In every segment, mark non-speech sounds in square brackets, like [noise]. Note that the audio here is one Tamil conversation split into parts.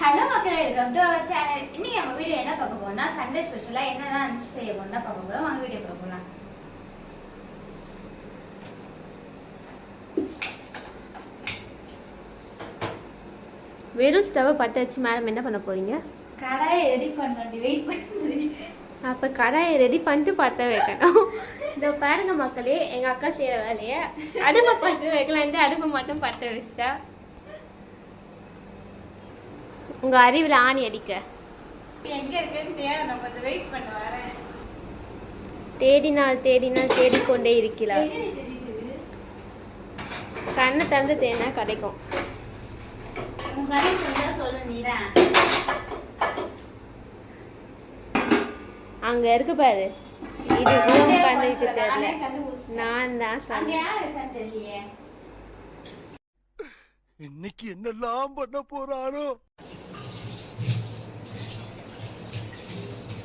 ஹலோ மக்களே வெல்கம் டு அவர் சேனல் இன்னைக்கு நம்ம வீடியோ என்ன பார்க்க போறோம்னா சண்டே ஸ்பெஷலா என்னென்ன செய்ய போறோம் தான் பார்க்க போறோம். வாங்க வீடியோ பார்க்க போலாம். வெறும் ஸ்டவ்வை பற்ற வச்சு மேடம் என்ன பண்ண போறீங்க? கடாயை ரெடி பண்ணி வெயிட் பண்ணி. அப்போ கடாயை ரெடி பண்ணிட்டு பற்ற வைக்கணும். இதோ பாருங்க மக்களே எங்க அக்கா செய்யற வேலையை. அடுப்பை பற்ற வைக்கலான்ட்டு அடுப்பை மட்டும் பற்ற வச்சிட்டா. உங்க அறிவுல ஆணி அடிக்க. எங்க இருக்குன்னு தெரியாது நான் கொஞ்சம் வெயிட் பண்ண வரேன். தேடினால் தேடினால் தேடிக்கொண்டே இருக்கிறார். கண்ணை திறந்து தேடினா கிடைக்கும். அங்க இருக்கு பாரு. இது உன் கண்ணுக்கு தெரியல. நானே தான் இன்னைக்கு என்னெல்லாம் பண்ண போறாரோ?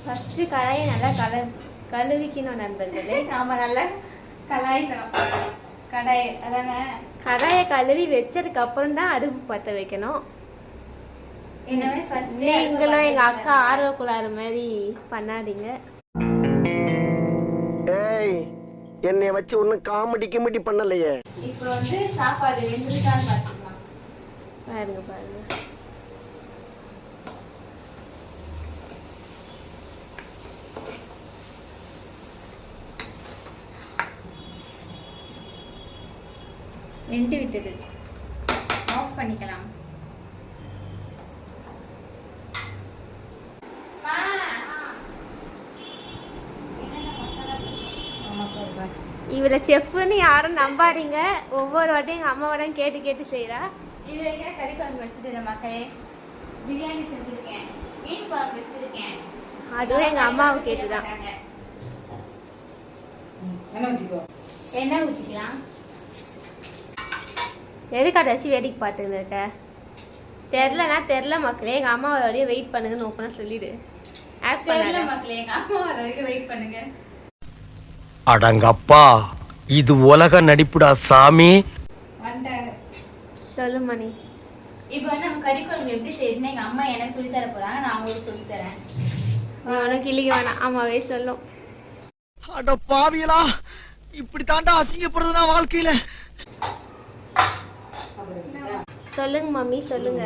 ஃபர்ஸ்ட் கடாயை நல்லா கல கழுவிக்கணும் நண்பர்களே. நாம நல்லா கலாய்க்கணும். கடாய் அதானே? கடாயை கழுவி வச்சதுக்கு அப்புறம் தான் அடுப்பு பற்ற வைக்கணும். என்னவே ஃபர்ஸ்ட் நீங்களும் எங்க அக்கா ஆர்வ குளாறு மாதிரி பண்ணாதீங்க. ஏய் என்னைய வச்சு ஒன்னும் காமெடி கிமெடி பண்ணலையே. இப்போ வந்து சாப்பாடு வெந்திருக்கான்னு பார்த்துக்கலாம். பாருங்க பாருங்க. வெந்து விட்டது. ஆஃப் பண்ணிக்கலாம். இவளை செஃப்னு யாரும் நம்பாதீங்க. ஒவ்வொரு வாட்டியும் எங்க அம்மாவோட கேட்டு கேட்டு செய்றா. இது வரைக்கும் கறி குழம்பு வச்சிருக்கேன் மக்களே? பிரியாணி செஞ்சிருக்கேன். மீன் குழம்பு வச்சிருக்கேன். அதுவும் எங்க அம்மாவை கேட்டுதான். என்ன ஊற்றிக்கலாம் எதுக்காட்ட வச்சு வேடிக்கை பார்த்துன்னு இருக்க? தெரிலனா தெரில மக்களே எங்க அம்மா வர வரையும் வெயிட் பண்ணுங்கன்னு ஓப்பனா சொல்லிடு. ஆக்ட் பண்ணாத. மக்களே எங்க அம்மா வர வரைக்கும் வெயிட் பண்ணுங்க. அடங்கப்பா இது உலக நடிப்புடா சாமி. சொல்லு மணி. இப்போ வந்து நம்ம கறி குழம்பு எப்படி செய்யுதுன்னு எங்க அம்மா எனக்கு சொல்லி தர போறாங்க நான் உங்களுக்கு சொல்லி தரேன். உனக்கு கிளிக்க வேணாம். அம்மாவே சொல்லும். அட பாவியலா இப்படி தாண்டா அசிங்கப்படுறது நான் வாழ்க்கையில. சொல்லுங்க மம்மி சொல்லுங்க.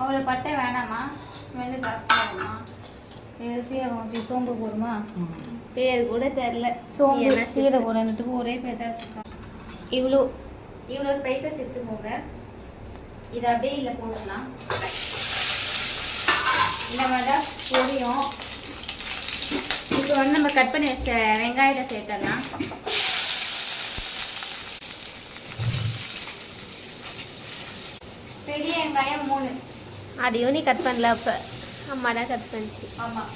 அவ்வளோ பட்டை வேணாமா? ஸ்மெல்லு ஜாஸ்தியாக இது சீரகம் சோம்பு போடுமா? பேர் கூட தெரில சோம்பு சீரகம் ரெண்டுத்துக்கும் ஒரே பேர் தான் இவ்வளோ இவ்வளோ ஸ்பைசஸ் எடுத்துக்கோங்க. இதை அப்படியே இதில் போடலாம் இந்த மாதிரி தான் பொரியும். இப்போ வந்து நம்ம கட் பண்ணி வச்ச வெங்காயத்தை சேர்த்துடலாம் பெரிய வெங்காயம் மூணு. அதையும் நீ கட் பண்ணல அப்ப. அம்மா தான் கட் பண்ணிச்சு. ஆமாம்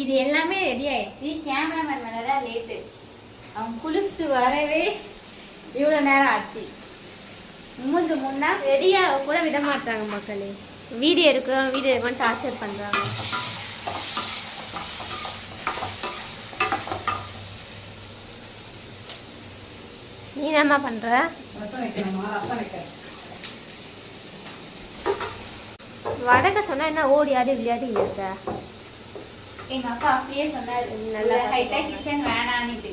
இது எல்லாமே ரெடி ஆயிடுச்சு. கேமராமேன் மேலே தான் லேட்டு அவன் குளிச்சுட்டு வரவே இவ்வளோ நேரம் ஆச்சு. மூஞ்சு முன்னா ரெடியாக கூட விட மாட்டாங்க மக்களே. வீடியோ எடுக்கிறோம் வீடியோ எடுக்கணும் டார்ச்சர் பண்றாங்க. நீ என்னம்மா பண்ற? வடக்க சொன்னா என்ன ஓடி ஆடி விளையாடி இருக்க? எங்க அப்பா அப்படியே சொன்னாரு நல்லா நல்லா ஹைட்டா கிச்சன் வேணான்னுட்டு.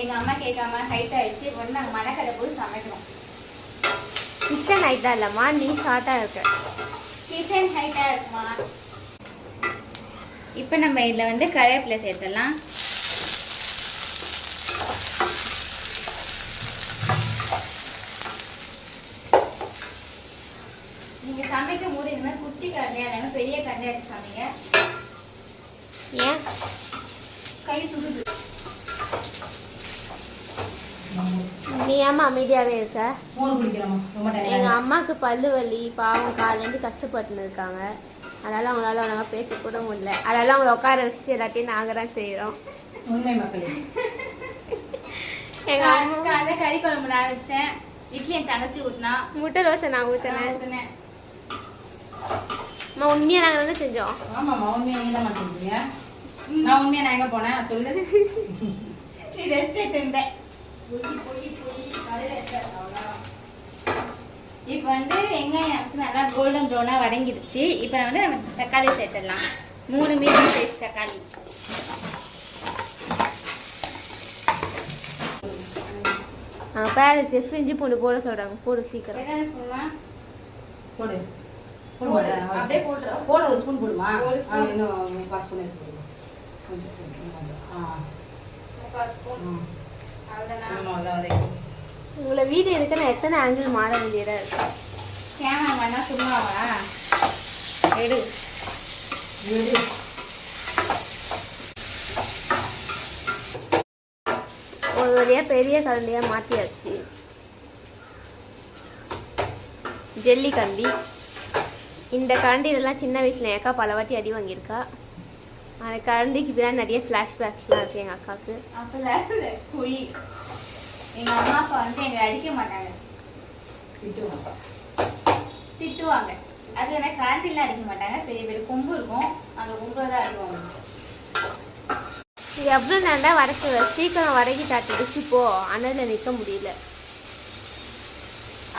எங்க அம்மா கேட்காம ஹைட் ஆயிடுச்சு. வந்து நாங்கள் மணக்கடை போய் சமைக்கிறோம். கிச்சன் ஹைட்டா இல்லம்மா நீ ஷார்ட்டா இருக்க. கிச்சன் ஹைட்டா இருக்குமா? இப்போ நம்ம இதில் வந்து கருவேப்பிலை சேர்த்துடலாம் நீங்க சமைக்கும் போது இந்த மாதிரி குட்டி கரண்டியா இல்லாம பெரிய கரண்டியா எடுத்து சமைங்க ஏன்? கை சுடுது. நீ ஏமா அமைதியாவே இருக்க? எங்க அம்மாக்கு பல்லு வலி பாவம் காலேருந்து கஷ்டப்பட்டுன்னு இருக்காங்க அதனால அவங்களால ஒழுங்கா பேச கூட முடியல. அதனால அவங்கள உட்கார வச்சு எல்லாத்தையும் நாங்க தான் செய்யறோம் உண்மை மக்களே. எங்க அம்மா காலைல கறி குழம்பு நான் வச்சேன். இட்லி என் தங்கச்சி ஊட்டினா முட்டை தோசை நான் நான் ஊத்துனேன். ஊத்துனேன். அம்மா உண்மையா நாங்க வந்து செஞ்சோம். ஆமாம்மா உண்மையாக நீ தான் செஞ்சீங்க. நான் உண்மையா நான் எங்க போனேன்? சொல்லு. நீ ரெஸ்ட் எடுத்திருந்தேன் இப்போ வந்து வெங்காயம் நமக்கு நல்லா கோல்டன் ப்ரௌனாக வதங்கிடுச்சு. இப்போ வந்து நம்ம தக்காளி சேர்த்துடலாம். மூணு மீடியம் சைஸ் தக்காளி. பேரண்ட்ஸ் செஃப் இஞ்சி பூண்டு போட சொல்கிறாங்க போடு சீக்கிரம். போடு. அப்படியே போட்டுரு. போடு ஒரு ஸ்பூன் போடுமா? ஒரு ஆ, spoon. இன்னும் பாஸ் பண்ணி போடுமா? கொஞ்சம் கொஞ்சம். ஆ. முக்கால் ஸ்பூன் ம். அவ்வளோதான் இன்னும் நல்லா வதக்கி உங்களை வீடியோ எடுக்க நான் எத்தனை ஆங்கிள் மாற வேண்டியதாக இருக்கு? கேமரா பண்ணா சும்மாவா எடு. எடு. ஒரு வழியாக பெரிய கரண்டியாக மாற்றியாச்சு ஜெல்லி கரண்டி. இந்த கரண்டிலலாம் சின்ன வயசில் என் அக்கா பல வாட்டி அடி வாங்கியிருக்கா. அந்த கரண்டிக்கு பின்னாடி நிறைய ஃப்ளாஷ்பேக்ஸ்லாம் இருக்குது எங்கள் அக்காவுக்கு. இந்த குழி. எங்க அம்மா அப்பா வந்து எங்களை அடிக்க மாட்டாங்க. திட்டுவாங்க. திட்டுவாங்க. அது வேணா கரண்டிலாம் அடிக்க மாட்டாங்க. பெரிய பெரிய கொம்பு இருக்கும். அந்த கொம்புல தான் அடிவாங்க. இது எவ்வளோ நேரம் வடக்கு? சீக்கிரம் வடக்கி தாட்டிடுச்சு போ. அனலில் நிற்க முடியல.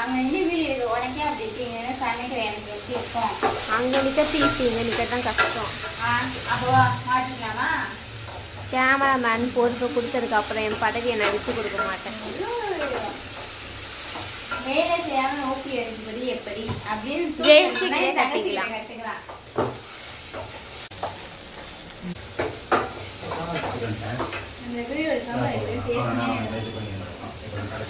அங்க வீடு உனக்கே அப்படி இருக்கீங்கன்னு சமைக்கிற எனக்கு எப்படி இருக்கும்? அங்கே நிற்க ஈஸி இங்கே நிற்க தான் கஷ்டம். ஆ அப்போவா மாட்டிக்கலாமா? கேமராமேன் பொறுப்பை கொடுத்ததுக்கு அப்புறம் என் பதவியை நான் விட்டு கொடுக்க மாட்டேன். வேலை செய்யாம ஓபி எடுப்பது எப்படி? அப்படின்னு கட்டிக்கலாம். கத்துக்கலாம். இந்த வீடியோ எடுக்காம எப்படி பேசுனேன்.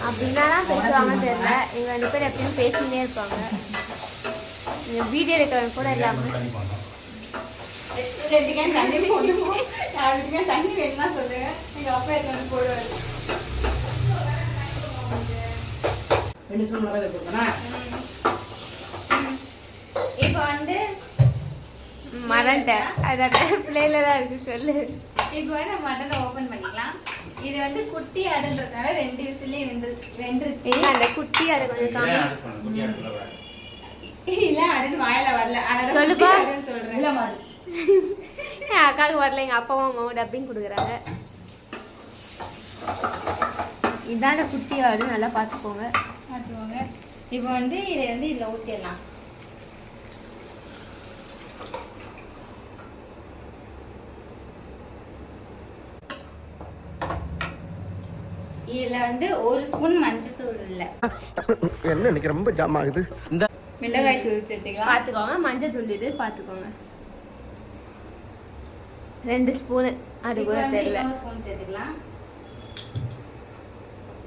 அப்படின்னா தான் பேசுவாங்கன்னு தெரியல. இவங்க ரெண்டு பேர் எப்பயும் பேசினே இருப்பாங்க. இந்த வீடியோ எடுக்கிறவங்க கூட இல்லாமல் ரெண்டு கேன் தண்ணி போடணுமோ? ரெண்டு கேன் தண்ணி வேணும்னா சொல்லுங்க. எங்க அப்பா எடுத்து வந்து போடுவாரு. ரெண்டு ஸ்பூன் மிளகாய் போடுமா இப்போ வந்து மறந்துட்டேன். அதான் பிள்ளையில தான் இருக்கு சொல்லு. இப்போ வந்து மட்டனை ஓபன் பண்ணிக்கலாம். இது வந்து குட்டி அடுன்றதுனால ரெண்டு விசிலே வெந்து வெந்துருச்சு. அந்த குட்டி அதை கொஞ்சம் காமி. இல்ல அடுத்து வாயில வரல. அதனால சொல்லுப்பா. சொல்றேன். அக்காவுக்கு வரல எங்க அப்பாவும் அம்மாவும் டப்பிங் கொடுக்குறாங்க. இதான குட்டி ஆடு நல்லா பார்த்துக்கோங்க. பார்த்துக்கோங்க. இப்போ வந்து இதை வந்து இதில் ஊற்றிடலாம் இதில் வந்து ஒரு ஸ்பூன் மஞ்சத்தூள் இல்லை. என்ன இன்னைக்கு ரொம்ப ஜாம் ஆகுது? மிளகாய் தூள் சேர்த்துக்கலாம். பார்த்துக்கோங்க மஞ்சள் தூள் இது பார்த்துக்கோங்க ரெண்டு ஸ்பூனு. அது கூட தெரியல. ஸ்பூன் சேர்த்துக்கலாம்.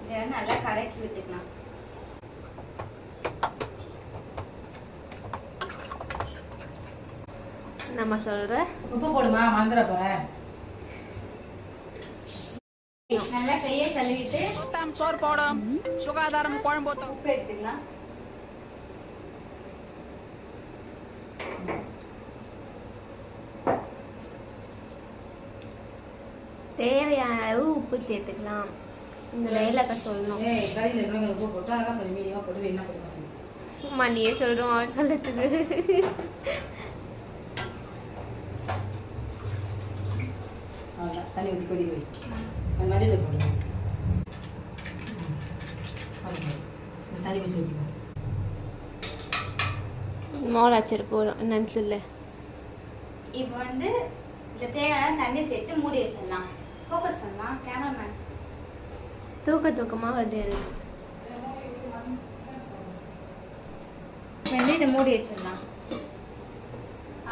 இதை நல்லா கலக்கி விட்டுக்கலாம். நம்ம சொல்ற உப்பு போடுமா? மறந்துட போறேன் நல்லா கையை கழுவிட்டு சோறு போடும். சுகாதாரம் குழம்பு உப்பு எடுத்துக்கலாம். தேவையான அளவு உப்பு சேர்த்துக்கலாம். இந்த டைலாக சொல்லணும். உப்பு போட்டு கொஞ்சம் மீடியமாக போட்டு சொல்றோம் அவன் சொல்லத்துக்கு அவ்வளோதான் தண்ணி ஊற்றி அந்த மஞ்சள் தூள் தண்ணி ஊற்றிக்கோ போகிறோம் என்னன்னு சொல்லு? இப்போ வந்து இந்த தேவையான தண்ணி சேர்த்து மூடி வச்சிடலாம். ஃபோக்கஸ் பண்ணலாம் கேமராமேன் தூக்க தூக்கமாக வருது எனக்கு. வந்து இதை மூடி வச்சிடலாம்.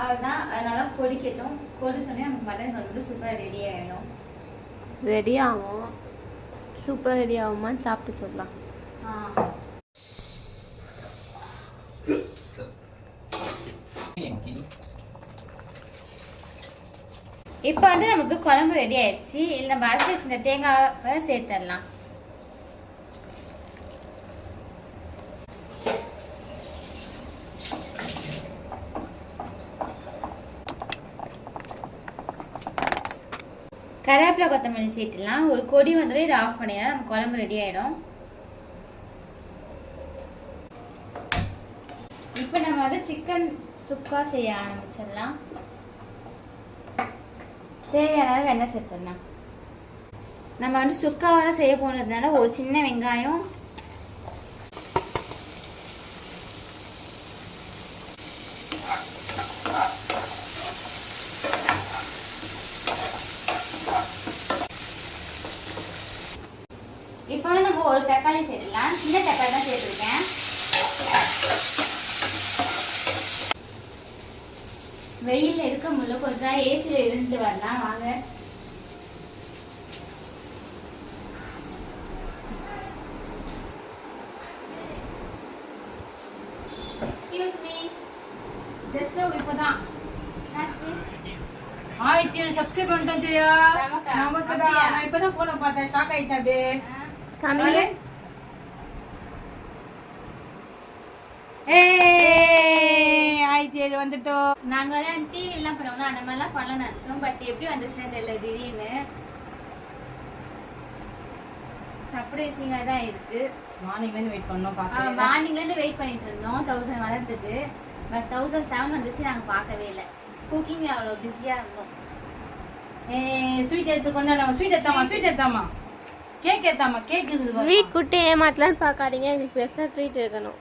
அதுதான் அதனால கொதிக்கட்டும் கொதிச்சோடனே நமக்கு மட்டன் குழம்பு சூப்பராக ரெடி ஆகிடும் ரெடி ஆகும் சூப்பர் ரெடி ஆகுமான்னு சாப்பிட்டு சொல்லலாம். இப்போ வந்து நமக்கு குழம்பு ரெடி ஆயிடுச்சு. இல்லை நம்ம அரைச்சி வச்சிருந்த தேங்காவை சேர்த்துடலாம். கருவேப்பிலை கொத்தமல்லி சேர்த்துலாம் ஒரு கொடி வந்ததும் இதை ஆஃப் பண்ணிடலாம் நம்ம குழம்பு ரெடி ஆயிடும். இப்போ நம்ம வந்து சிக்கன் சுக்கா செய்ய ஆரம்பிச்சிடலாம். தேவையான அளவு எண்ணெய் சேர்த்துடலாம். நம்ம வந்து சுக்காவெல்லாம் செய்ய போனதுனால ஒரு சின்ன வெங்காயம் இப்போ நம்ம ஒரு தக்காளி சேர்த்துக்கலாம். சின்ன தக்காளி தான் சேர்த்துருக்கேன். வெயில்ல இருக்க முடியல. கொஞ்ச நேரம் ஏசியில் இருந்துட்டு வரலாம். வாங்க. இப்போதான். ஆயிரத்தி ஏழு சப்ஸ்கிரைப் பண்ணிட்டோம் சரியா நமக்கா? தான்? நான் இப்பதான் போனை பார்த்தேன். ஷாக் ஆயிட்டேன் அப்படியே. தமிழ் ஆயிரத்தி ஏழு வந்துட்டோம் நாங்க வந்து டிவி எல்லாம் பண்ணுவோம்ல அந்த மாதிரிலாம் பண்ண நினைச்சோம். பட் எப்படி வந்துச்சுன்னு தெரியல திடீர்னு. சர்ப்ரைசிங்கா தான் இருக்கு. மார்னிங்ல இருந்து வெயிட் பண்ணோம் பார்க்கல மார்னிங்ல இருந்து வெயிட் பண்ணிட்டு இருந்தோம். தௌசண்ட் வரதுக்கு பட் தௌசண்ட் செவன் வந்துச்சு நாங்க பார்க்கவே இல்லை. குக்கிங் அவ்வளோ பிஸியா இருந்தோம். ஏய் ஸ்வீட் எடுத்து கொண்டு நம்ம ஸ்வீட் எடுத்தாமா ஸ்வீட் எடுத்தாமா கேக் எடுத்தாமா கேக் இருக்குது ஸ்வீட் குட்டி ஏமாத்தலான்னு பார்க்காதீங்க. எனக்கு பெருசாக ட்ரீட் இருக்கணும்.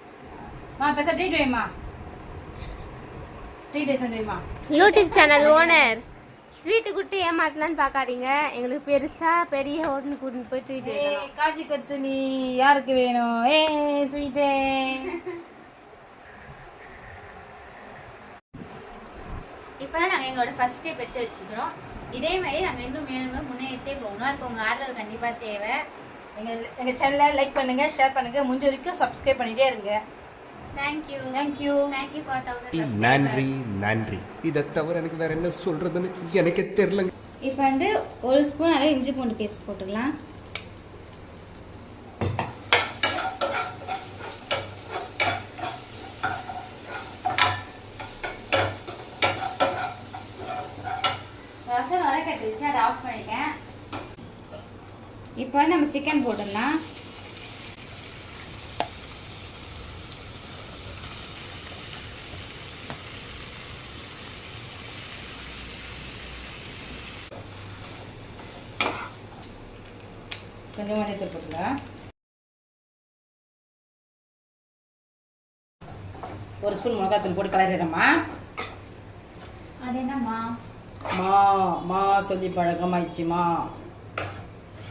மா பெருசா ட்ரீட் வைமா ட்ரீட் எடுத்து வைமா யூடியூப் சேனல் ஓனர் ஸ்வீட்டு குட்டி ஏமாத்தலான்னு பார்க்காதீங்க. எங்களுக்கு பெருசா பெரிய ஹோட்டல் கூட்டிட்டு போய் ட்ரீட் ஏய் வைக்கணும். காஜி கத்துலி யாருக்கு வேணும்? ஏய் ஸ்வீட்டே இப்பதான் நாங்க எங்களோட ஃபர்ஸ்ட் ஸ்டெப் எடுத்து வச்சுக்கிறோம். இதே மாதிரி நாங்க இன்னும் மேலும் முன்னேறிட்டே போகணும். அதுக்கு உங்க ஆதரவு கண்டிப்பா தேவை. எங்க எங்க சேனலை லைக் பண்ணுங்க ஷேர் பண்ணுங்க. முடிஞ்ச வரைக்கும் சப்ஸ்கிரைப் பண்ணிட்டே இருங்க. Thank you thank you thank you for thousand நன்றி நன்றி. இதை தவிர எனக்கு வேற என்ன சொல்றதுன்னு எனக்கே தெரியலங்க. இப்போ வந்து ஒரு ஸ்பூன் அளவு இஞ்சி பூண்டு பேஸ்ட் போட்டுக்கலாம் ரசம் வர கட்டுச்சு அதை ஆஃப் பண்ணிட்டேன் இப்போ வந்து நம்ம சிக்கன் போட்டுடலாம். கொஞ்சம் மஞ்சள் போட்டுக்கலாம். ஒரு ஸ்பூன் மிளகாத்தூள் போட்டு கலரிடுறோமா அது என்னம்மா? மா மா சொல்லி பழக்கமாயிடுச்சுமா.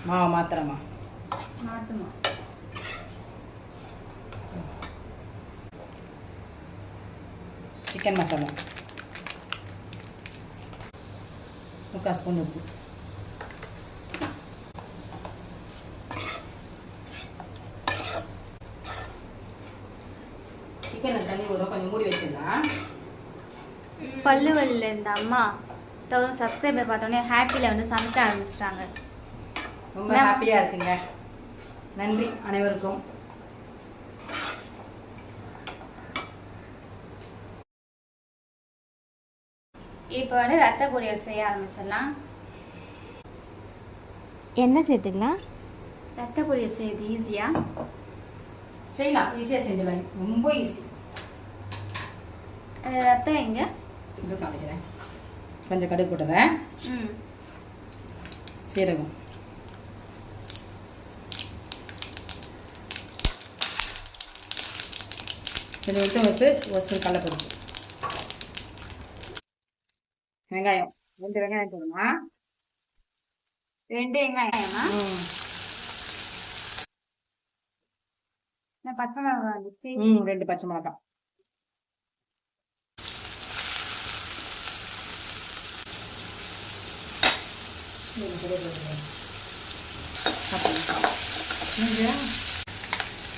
மா மாத்திரமா. மாற்றுமா சிக்கன் மசாலா முக்கால் ஸ்பூன் உப்பு. சிக்கனில் தண்ணி வரும் கொஞ்சம் மூடி வச்சிடலாம் பல்லு இந்த அம்மா தௌசண்ட் சப்ஸ்கிரைபர் பார்த்தோன்னே ஹாப்பியில் வந்து சமைக்க ஆரம்பிச்சிட்டாங்க. ரொம்ப ஹாப்பியாக இருக்குங்க. நன்றி அனைவருக்கும். இப்போ வந்து ரத்த பொரியல் செய்ய ஆரம்பிச்சிடலாம். என்ன சேர்த்துக்கலாம்? ரத்த பொரியல் செய்யுது ஈஸியா செய்யலாம். ஈஸியாக செஞ்சிடலாம் ரொம்ப ஈஸி ரத்தம் எங்க? இது காமிக்கிறேன். கொஞ்சம் கடுகு போட்டுறேன். ம். சீரகம். கொஞ்சம் விட்டு வைத்து ஒரு ஸ்பூன் கடலைப்பருப்பு. வெங்காயம். ரெண்டு வெங்காயம் போடுமா? ரெண்டு வெங்காயமா? பச்சை மிளகாய் வந்துச்சு? ம் ரெண்டு பச்சை மிளகாய்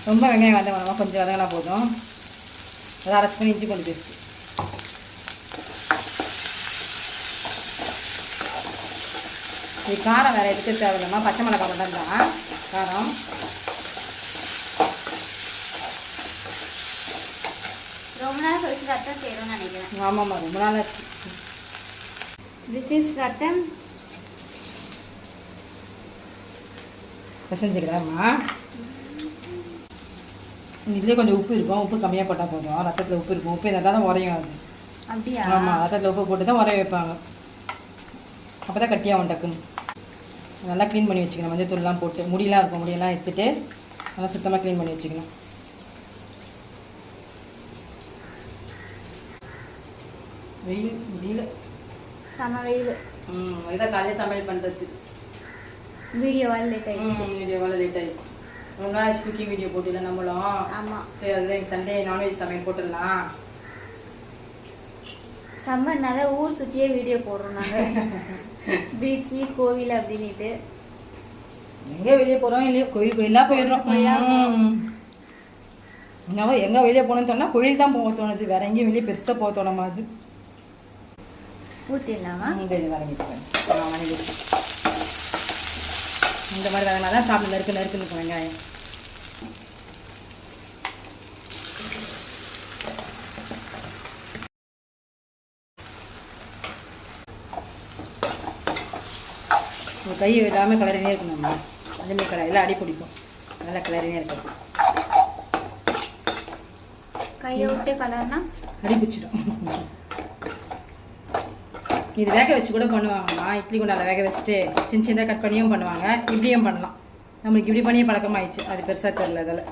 ரொம்ப வெங்காயம் வந்த வேணாமா கொஞ்சம் வதங்கினா போதும். அது அரை ஸ்பூன் இஞ்சி பூண்டு பேஸ்ட் இது காரம் வேறு எதுக்கு தேவையில்லம்மா பச்சை மிளகாய் மட்டும் தான் காரம். ரொம்ப நாள் கழிச்சு ரத்தம் செய்யணும்னு நினைக்கிறேன். ஆமாம்மா ரொம்ப நாள் ஆச்சு. திஸ் இஸ் ரத்தம். பிசைஞ்சுக்கிறேம்மா இதுலேயே கொஞ்சம் உப்பு இருக்கும். உப்பு கம்மியாக போட்டால் போதும். ரத்தத்தில் உப்பு இருக்கும். உப்பு இருந்தால் தான் உரையும் அது. அப்படியா? ஆமாம் ரத்தத்தில் உப்பு போட்டு தான் உரைய வைப்பாங்க. அப்போ தான் கட்டியாக டக்குன்னு நல்லா க்ளீன் பண்ணி வச்சுக்கணும். மஞ்சள் தூள்லாம் போட்டு. முடியெல்லாம் இருக்கும். முடியெல்லாம் எடுத்துட்டு நல்லா சுத்தமாக க்ளீன் பண்ணி வச்சுக்கணும். வெயில் முடியல. செம வெயில். ம் இதான் காலையில் சமையல் பண்ணுறது வீடியோவால் லேட் ஆயிடுச்சு. வீடியோவால் லேட் ஆயிடுச்சு. ரொம்ப நாள் குக்கிங் வீடியோ போட்டில நம்மளும். ஆமா. சரி அதில் சண்டே நான்வெஜ் சமையல் போட்டுடலாம். சம்மர்னால ஊர் சுற்றியே வீடியோ போடுறோம் நாங்கள் பீச்சு [laughs] கோவில் அப்படின்ட்டு எங்கே வெளியே போகிறோம் இல்லையோ? கோயில் கோயிலாக போயிடுறோம். என்னவோ எங்கே வெளியே போகணும்னு சொன்னால் கோயில் தான் போக தோணுது. வேற எங்கேயும் வெளியே பெருசாக போக ஊற்றிடலாமா இந்த இது வதங்கிட்டு நான் வதங்கிட்டேன் இந்த மாதிரி வதங்கினா தான் சாப்பிட நறுக்கு நறுக்குன்னு இருக்கும் வெங்காயம். ஒரு கை விடாமல் கிளறினே இருக்கணும் நம்ம அதேமாதிரி கடாயில் அடி பிடிக்கும். நல்லா கிளறினே இருக்கணும். கையை விட்டு கலர்னா? அடி பிடிச்சிடும். இது வேக வச்சு கூட பண்ணுவாங்கம்மா. இட்லி குண்டால வேக வச்சுட்டு சின்ன சின்னதாக கட் பண்ணியும் பண்ணுவாங்க. இப்படியும் பண்ணலாம். நம்மளுக்கு இப்படி பண்ணியே பழக்கமாயிடுச்சு. அது பெருசாக தெரியல அதில்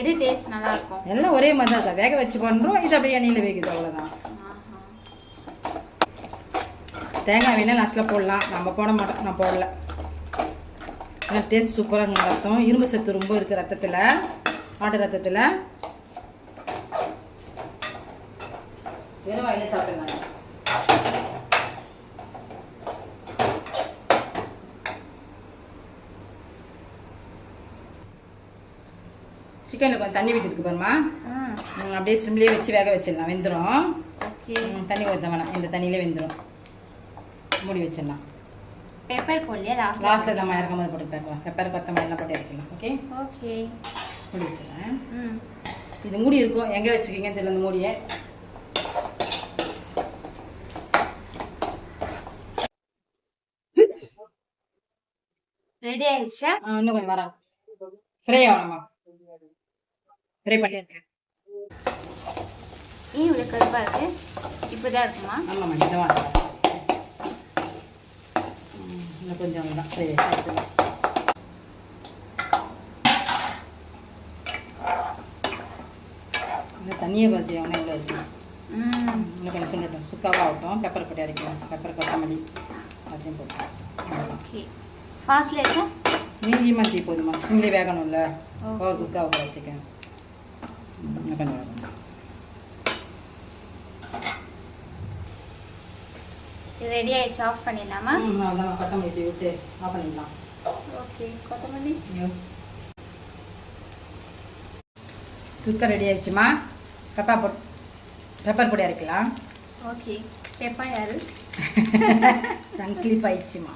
எது டேஸ்ட் நல்லா இருக்கும் எல்லாம் ஒரே மாதிரி தான் இருக்கா. வேக வச்சு பண்ணுறோம் இது அப்படியே எண்ணெயில் வேகுது. அவ்வளோதான். தேங்காய் வேணால் லாஸ்ட்டில் போடலாம். நம்ம போட மாட்டோம். நான் போடல. ஏன்னா டேஸ்ட் சூப்பராக இருக்கும் ரத்தம் இரும்பு சத்து ரொம்ப இருக்குது ரத்தத்தில். ஆட்டு ரத்தத்தில். வெறும் வாயிலே சாப்பிடலாம் சிக்கனில் கொஞ்சம் தண்ணி விட்டு இருக்கு பாருமா அப்படியே சிம்லேயே வச்சு வேக வச்சிடலாம். வெந்துடும் தண்ணி ஊற்ற வேணாம். இந்த தண்ணியிலே வெந்துடும் மூடி வச்சிடலாம். பெப்பர் போடலையா? லாஸ்ட் லாஸ்ட்டில் தான் இறக்கும் போது போட்டு பேக்கலாம் பெப்பர் கொத்தமல்லாம் போட்டு இறக்கலாம் ஓகே ஓகே. மூடி வச்சிடறேன். இது மூடி இருக்கும் எங்கே வச்சுருக்கீங்கன்னு தெரியல இந்த மூடியை. ரெடி ஆயிடுச்சா? இன்னும் கொஞ்சம் வரேன் ஃப்ரை ஆகணுமா ஃப்ரை பண்ணியிருக்கேன் ஏன் இவ்வளோ கருப்பாக இருக்கு? இப்போதான் இருக்குமா? ஆமாம்மா இதை வாங்க ம், இன்னும் கொஞ்சம் தான் தண்ணியை பறிச்சு அவனே இவ்வளோ வச்சுக்கலாம் ம். இன்னும் கொஞ்சம் சுண்டட்டும். சுக்காவாக ஆகட்டும். பெப்பர் போட்டு அரைக்கலாம் பெப்பர் கொத்தமல்லி. அதையும் போட்டு. ஓகே ஃபாஸ்ட்ல இருக்கா மீடியமாக தீ போதுமா? சிம்லி வேகணும்ல. ஒரு குக்காவை வச்சுக்கேன் இன்னும் கொஞ்சம் வேகணும் இது ரெடி ஆயிடுச்சு ஆஃப் பண்ணிடலாமா? அவ்வளோதான் கொத்தமல்லி விட்டு ஆஃப் பண்ணிடலாம். ஓகே கொத்தமல்லி? சுக்கர் ரெடி ஆயிடுச்சுமா? பெப்பர் போட் பெப்பர் பொடி அரைக்கலாம் ஓகே பெப்பா யாரு? [laughs] Tongue sleep ஆயிடுச்சுமா.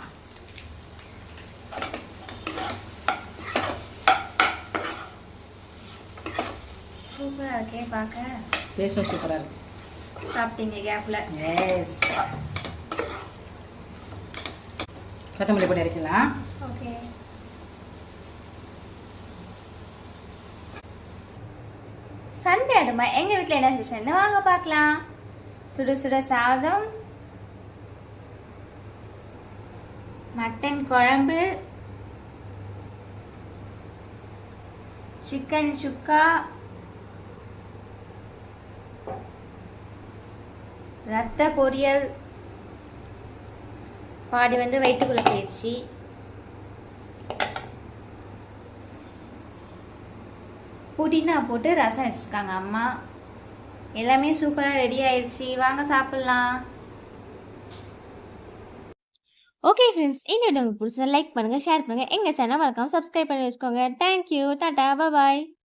சூப்பராக இருக்கே பார்க்க. டேஸ்ட்டும் சூப்பராக இருக்கு. சாப்பிட்டீங்க கேப்பில் எஸ் கொத்தமல்லி பொடி இறக்கலாம் சண்டே அடுமா எங்கள் வீட்டில் என்ன ஸ்பெஷல்னு வாங்க பார்க்கலாம் சுட சுட சாதம். மட்டன் குழம்பு. சிக்கன் சுக்கா. ரத்த பொரியல். பாடி வந்து வயிற்றுக்குள்ள போயிடுச்சு புதினா போட்டு ரசம் வச்சுருக்காங்க அம்மா. எல்லாமே சூப்பராக ரெடி ஆயிடுச்சு வாங்க சாப்பிட்லாம். ஓகே ஃப்ரெண்ட்ஸ் இந்த வீடியோ உங்களுக்கு பிடிச்சா லைக் பண்ணுங்கள் ஷேர் பண்ணுங்கள் எங்கள் சேனல் மறக்காம சப்ஸ்கிரைப் பண்ணி வச்சுக்கோங்க. தேங்க்யூ டாட்டா பாய்